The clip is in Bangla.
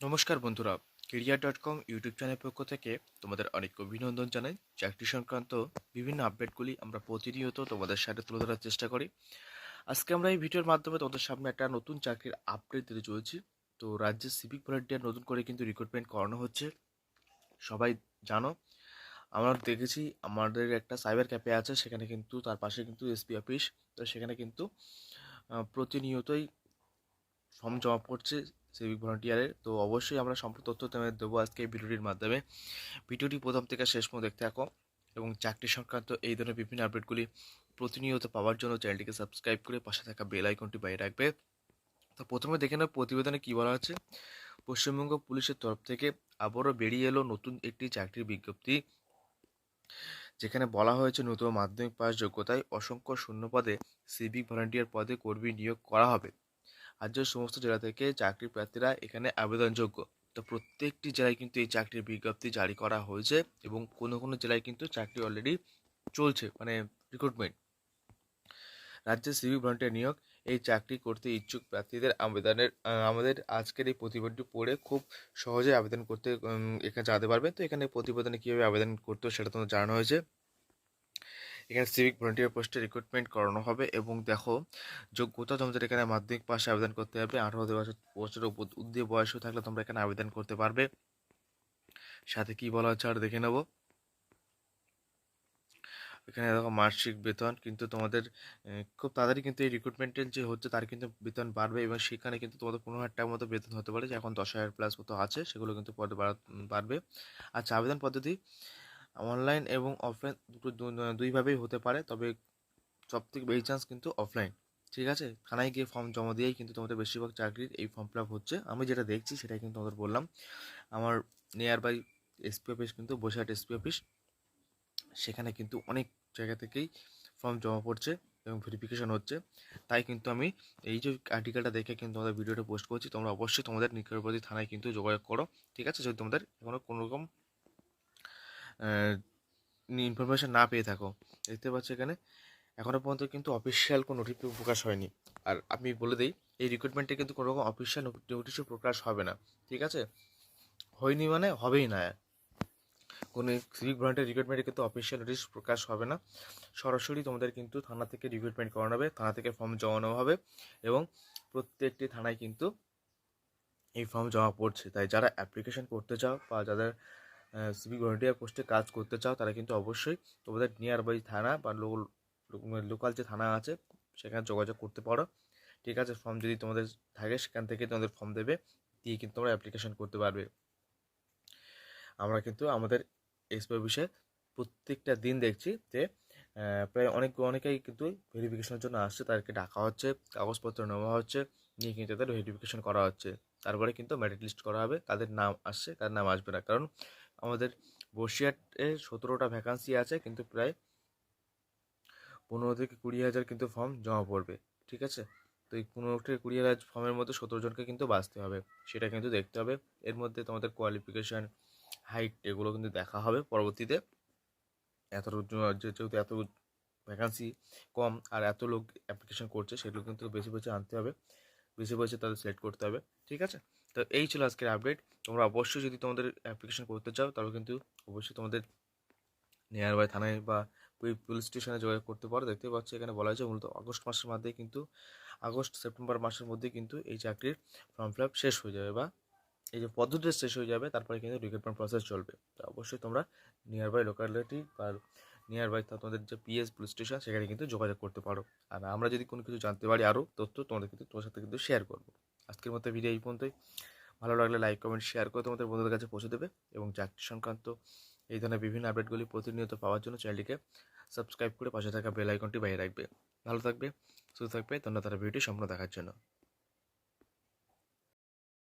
নমস্কার বন্ধুরা কেরিয়ার ডট কম ইউটিউব চ্যানেলের পক্ষ থেকে তোমাদের অনেক অভিনন্দন জানাই। চাকরি সংক্রান্ত বিভিন্ন আপডেটগুলি আমরা প্রতিনিয়ত তোমাদের সাথে তুলে ধরার চেষ্টা করি। আজকে আমরা এই ভিডিওর মাধ্যমে তোমাদের সামনে একটা নতুন চাকরির আপডেট দিতে চলেছি। তো রাজ্যের সিভিক ভলেন্টিয়ার নতুন করে কিন্তু রিক্রুটমেন্ট করানো হচ্ছে। সবাই জানো, আমরা দেখেছি আমাদের একটা সাইবার ক্যাফে আছে, সেখানে কিন্তু তার পাশে কিন্তু এসপি অফিস তো সেখানে কিন্তু প্রতিনিয়তই ফর্ম জমা পড়ছে। সিভিক ভলান্টিয়ারের তো অবশ্যই আমরা সম্পূর্ণ তথ্য তোমাদের দেবো আজকে এই ভিডিওটির মাধ্যমে। ভিডিওটি প্রথম থেকে শেষ পর্যন্ত দেখতে থাকো এবং চাকরি সংক্রান্ত এই ধরনের বিভিন্ন আপডেটগুলি প্রতিনিয়ত পাওয়ার জন্য চ্যানেলটিকে সাবস্ক্রাইব করে পাশে থাকা বেল আইকনটি বাইরে রাখবে। তো প্রথমে দেখে নেব প্রতিবেদনে কী বলা হচ্ছে পশ্চিমবঙ্গ পুলিশের তরফ থেকে আবারও বেরিয়ে এলো নতুন একটি চাকরির বিজ্ঞপ্তি, যেখানে বলা হয়েছে নতুন মাধ্যমিক পাস যোগ্যতায় অসংখ্য শূন্য পদে সিভিক ভলান্টিয়ার পদে কর্মী নিয়োগ করা হবে। রাজ্যের সমস্ত জেলা থেকে চাকরি প্রার্থীরা এখানে আবেদনযোগ্য। তো প্রত্যেকটি জেলায় কিন্তু এই চাকরির বিজ্ঞপ্তি জারি করা হয়েছে এবং কোনো কোনো জেলায় কিন্তু চাকরি অলরেডি চলছে মানে রিক্রুটমেন্ট রাজ্যের সিভিক ভলান্টিয়ার নিয়োগ, এই চাকরি করতে ইচ্ছুক প্রার্থীদের আবেদনের আমাদের আজকের এই প্রতিবেদনটি পড়ে খুব সহজে আবেদন করতে এখানে জানতে পারবেন তো এখানে প্রতিবেদনে কীভাবে আবেদন করতে সেটা তোমাদের জানানো হয়েছে। এখানে সিভিক ভলান্টিয়ার পোস্টে রিক্রুটমেন্ট করানো হবে এবং দেখো যোগ্যতা তোমাদের এখানে মাধ্যমিক পাশে আবেদন করতে হবে, আঠারো বছর বছরের ঊর্ধ্বে বয়সও থাকলে তোমরা এখানে আবেদন করতে পারবে। সাথে কি বলা হচ্ছে আর দেখে নেব। এখানে দেখো মাসিক বেতন, কিন্তু তোমাদের খুব তাড়াতাড়ি কিন্তু এই রিক্রুটমেন্টের যে হচ্ছে তার কিন্তু বেতন বাড়বে এবং সেখানে কিন্তু তোমাদের পনেরো হাজার টাকার মতো বেতন হতে পারে, যে এখন দশ হাজার প্লাস মতো আছে, সেগুলো কিন্তু পরে বাড়বে। আচ্ছা আবেদন পদ্ধতি অনলাইন এবং অফলাইন দুটো দুইভাবেই হতে পারে, তবে সব থেকে বেশি চান্স কিন্তু অফলাইন ঠিক আছে? থানায় গিয়ে ফর্ম জমা দিয়েই কিন্তু তোমাদের বেশিরভাগ চাকরির এই ফর্ম ফিল আপ হচ্ছে। আমি যেটা দেখছি সেটাই কিন্তু তোমাদের বললাম। আমার নিয়ার বাই এসপি অফিস কিন্তু বসিরহাট এসপি অফিস সেখানে কিন্তু অনেক জায়গা থেকেই ফর্ম জমা পড়ছে এবং ভেরিফিকেশন হচ্ছে। তাই কিন্তু আমি এই যে আর্টিকেলটা দেখে কিন্তু তোমাদের ভিডিওটা পোস্ট করছি, তোমরা অবশ্যই তোমাদের নিকটবর্তী থানায় কিন্তু যোগাযোগ করো, ঠিক আছে? যদি তোমাদের এখনও কোনো রকম ইনফরমেশন না পেয়ে থাকো। দেখতে পাচ্ছ এখানে এখনও পর্যন্ত কিন্তু অফিসিয়াল কোনো নোটিফিকেশন প্রকাশ হয়নি। আর আমি বলে দিই, এই রিক্রুটমেন্টে কিন্তু কোনো রকম অফিসিয়াল নোটিশও প্রকাশ হবে না। ঠিক আছে? হয়নি মানে হবেই না। কোনো সিভিক ভলান্টিয়ার রিক্রুটমেন্টে কিন্তু অফিসিয়াল নোটিশ প্রকাশ হবে না। সরাসরি তোমাদের কিন্তু থানা থেকে রিক্রুটমেন্ট করানো হবে, থানা থেকে ফর্ম জমানো হবে এবং প্রত্যেকটি থানায় কিন্তু এই ফর্ম জমা পড়ছে। তাই যারা অ্যাপ্লিকেশন করতে চাও বা যাদের সিভিক ভলান্টিয়ার পোস্টে কাজ করতে চাও, তারা কিন্তু অবশ্যই তোমাদের নিয়ার বাই থানা বা লোকাল যে থানা আছে, সেখানে যোগাযোগ করতে পারো। ঠিক আছে ফর্ম যদি তোমাদের থাকে, সেখান থেকে তোমাদের ফর্ম দেবে, দিয়ে কিন্তু তোমরা অ্যাপ্লিকেশন করতে পারবে। আমরা কিন্তু আমাদের এসপি অফিসে প্রত্যেকটা দিন দেখছি যে প্রায় অনেক, অনেকেই কিন্তু ভেরিফিকেশনের জন্য আসছে, তাদেরকে ডাকা হচ্ছে, কাগজপত্র নেওয়া হচ্ছে, নিয়ে কিন্তু তাদের ভেরিফিকেশন করা হচ্ছে। তারপরে কিন্তু মেরিট লিস্ট করা হবে কাদের নাম আসছে কার নাম আসবে না। কারণ আমাদের বসিরহাটে সতেরোটা ভ্যাকান্সি আছে, কিন্তু প্রায় পনেরো থেকে কুড়ি হাজার কিন্তু ফর্ম জমা পড়বে, ঠিক আছে? তো এই পনেরো থেকে কুড়ি হাজার ফর্মের মধ্যে সতেরো জনকে কিন্তু বাঁচতে হবে, সেটা কিন্তু দেখতে হবে। এর মধ্যে তোমাদের কোয়ালিফিকেশান হাইট এগুলো কিন্তু দেখা হবে পরবর্তীতে। এত যেহেতু এত ভ্যাকান্সি কম আর এত লোক অ্যাপ্লিকেশন করছে, সেগুলো কিন্তু বেশি বেশি আনতে হবে। বেশি বেশি তাদের সিলেক্ট করতে হবে, ঠিক আছে? তো এই ছিল আজকের আপডেট তোমরা অবশ্যই যদি তোমাদের অ্যাপ্লিকেশন করতে চাও, তাহলে কিন্তু অবশ্যই তোমাদের নিয়ার বাই থানায় বা পুলিশ স্টেশনে যোগাযোগ করতে পারো। দেখতে পাচ্ছ, এখানে বলা হয়েছে মূলত আগস্ট মাসের মধ্যে কিন্তু, আগস্ট, সেপ্টেম্বর মাসের মধ্যে কিন্তু এই চাকরির ফর্ম ফিল শেষ হয়ে যাবে বা এই যে পদ্ধতিটা শেষ হয়ে যাবে, তারপরে কিন্তু রিক্রুটমেন্ট প্রসেস চলবে। তো অবশ্যই তোমরা নিয়ার বাই লোকালিটি বা নিয়ার বাই তোমাদের যে পিএস পুলিশ স্টেশন সেখানে কিন্তু যোগাযোগ করতে পারো। আর আমরা যদি কোনো কিছু জানতে পারি আরও তথ্য, তোমাদের কিন্তু তোমার সাথে কিন্তু শেয়ার করব। আজকের মতো ভিডিও এই পর্যন্তই। ভালো লাগলে লাইক কমেন্ট শেয়ার করে তোমাদের বন্ধুদের কাছে পৌঁছে দেবে। এবং চাকরি সংক্রান্ত এই ধরনের বিভিন্ন আপডেটগুলি প্রতিনিয়ত পাওয়ার জন্য চ্যানেলটিকে সাবস্ক্রাইব করে পাশে থাকা বেল আইকনটি বাইরে রাখবে। ভালো থাকবে, সুস্থ থাকবে তোমরা তারা ভিডিওটি সম্পূর্ণ দেখার জন্য।